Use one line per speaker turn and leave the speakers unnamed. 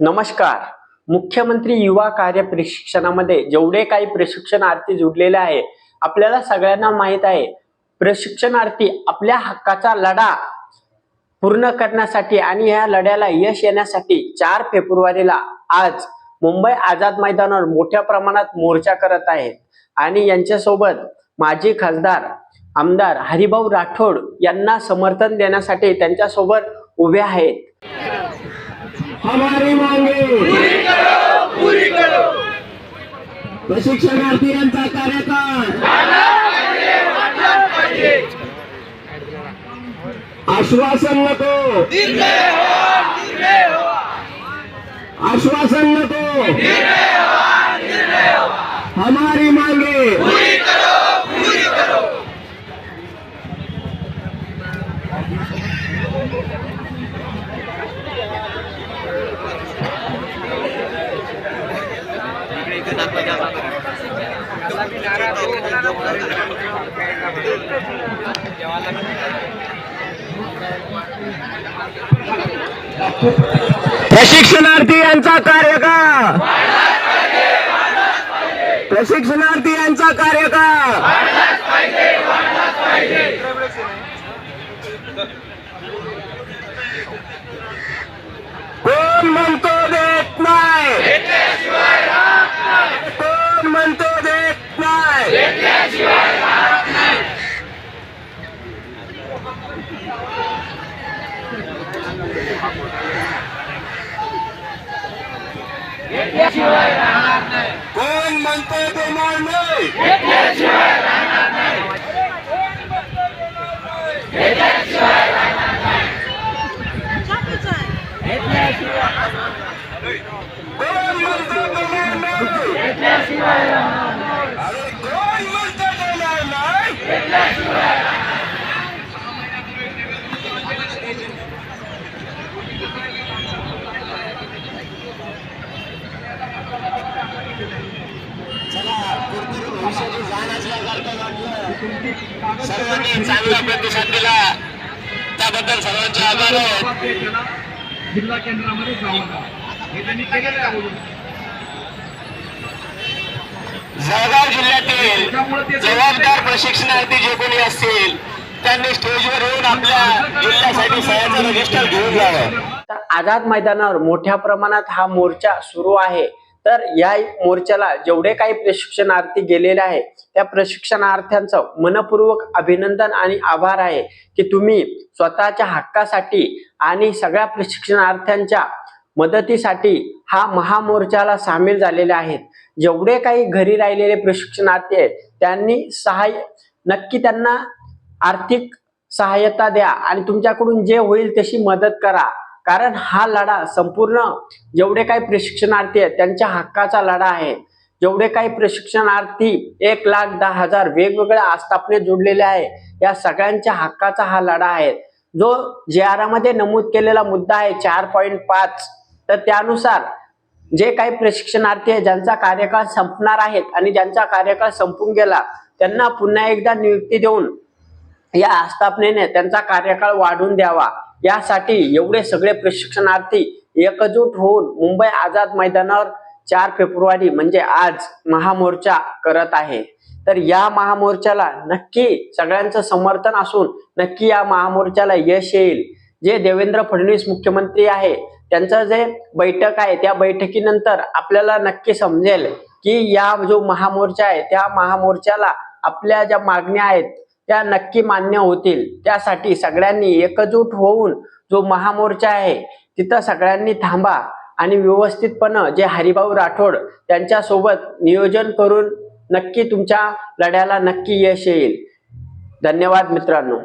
नमस्कार. मुख्यमंत्री युवा कार्य प्रशिक्षणामध्ये जेवढे काही प्रशिक्षणार्थी जुडलेले आहे आपल्याला सगळ्यांना माहीत आहे प्रशिक्षणार्थी आपल्या हक्काचा लढा पूर्ण करण्यासाठी आणि या लढ्याला यश येण्यासाठी चार फेब्रुवारीला आज मुंबई आझाद मैदानावर मोठ्या प्रमाणात मोर्चा करत आहेत. आणि यांच्यासोबत माजी खासदार आमदार हरिभाऊ राठोड यांना समर्थन देण्यासाठी त्यांच्यासोबत उभे आहेत.
हमारी मांगे। पूरी करो प्रशिक्षणार्थी यांचा कार्यकाळ। आश्वासन नको। आश्वासन नको। हमारी मांगे। पूरी करो प्रशिक्षणार्थी यांचा कार्यकाळ. प्रशिक्षणार्थी यांचा कार्यकाळ. कोण म्हणतो देत नाही कोण म्हणतो देत नाही कोण म्हणतो देणार नाही कोण म्हणतो देणार नाही अरे कोण म्हणतो देणार नाही सर्वांनी चांगला प्रतिसाद दिला. त्याबद्दल सर्वांचे आभार आहेत.
जिल्हा केंद्रामध्ये जावं हे त्यांनी केलेलं आहे अगोदर.
जळगाव जिल्ह्यातील जबाबदार प्रशिक्षणार्थी जे कोणी असतील त्यांनी स्टेजवर येऊन आपल्या जिल्ह्यासाठी सह्याचं रजिस्टर घेऊन जावं.
तर आझाद मैदानावर मोठ्या प्रमाणात हा मोर्चा सुरू आहे. तर या मोर्चाला जेवढे काही प्रशिक्षणार्थी गेलेले आहे त्या प्रशिक्षणार्थ्यांचं मनपूर्वक अभिनंदन आणि आभार आहे की तुम्ही स्वतःच्या हक्कासाठी आणि सगळ्या प्रशिक्षणार्थ्यांच्या मदतीसाठी हा महामोर्चाला सामील झालेले आहेत. जेवढे काही घरी राहिलेले प्रशिक्षणार्थी आहेत त्यांनी सहाय्य नक्की त्यांना आर्थिक सहाय्यता द्या आणि तुमच्याकडून जे होईल तशी मदत करा. कारण हा लढा संपूर्ण जेवढे काही प्रशिक्षणार्थी आहेत त्यांच्या हक्काचा लढा आहे. जेवढे काही प्रशिक्षणार्थी एक लाख दहा हजार वेगवेगळ्या आस्थापने जोडलेले आहे या सगळ्यांच्या हक्काचा हा लढा आहे. जो जे आरमध्ये नमूद केलेला मुद्दा आहे चार पॉईंट पाच तर त्यानुसार जे काही प्रशिक्षणार्थी आहे ज्यांचा कार्यकाळ संपणार आहेत आणि ज्यांचा कार्यकाळ संपून गेला त्यांना पुन्हा एकदा नियुक्ती देऊन या आस्थापनेने त्यांचा कार्यकाळ वाढवून द्यावा. यासाठी एवढे सगळे प्रशिक्षणार्थी एकजूट होऊन मुंबई आझाद मैदानावर चार फेब्रुवारी म्हणजे आज महामोर्चा करत आहे. तर या महामोर्चाला नक्की सगळ्यांचं समर्थन असून नक्की या महामोर्चाला यश येईल. जे देवेंद्र फडणवीस मुख्यमंत्री आहे त्यांचं जे बैठक आहे त्या बैठकीनंतर आपल्याला नक्की समजेल की या जो महामोर्चा आहे त्या महामोर्चाला आपल्या ज्या मागण्या आहेत त्या नक्की मान्य होतील. त्यासाठी सगळ्यांनी एकजूट होऊन जो महामोर्चा आहे तिथं सगळ्यांनी थांबा आणि व्यवस्थितपणे जे हरिभाऊ राठोड त्यांच्यासोबत नियोजन करून नक्की तुमच्या लढ्याला नक्की यश येईल. धन्यवाद मित्रांनो.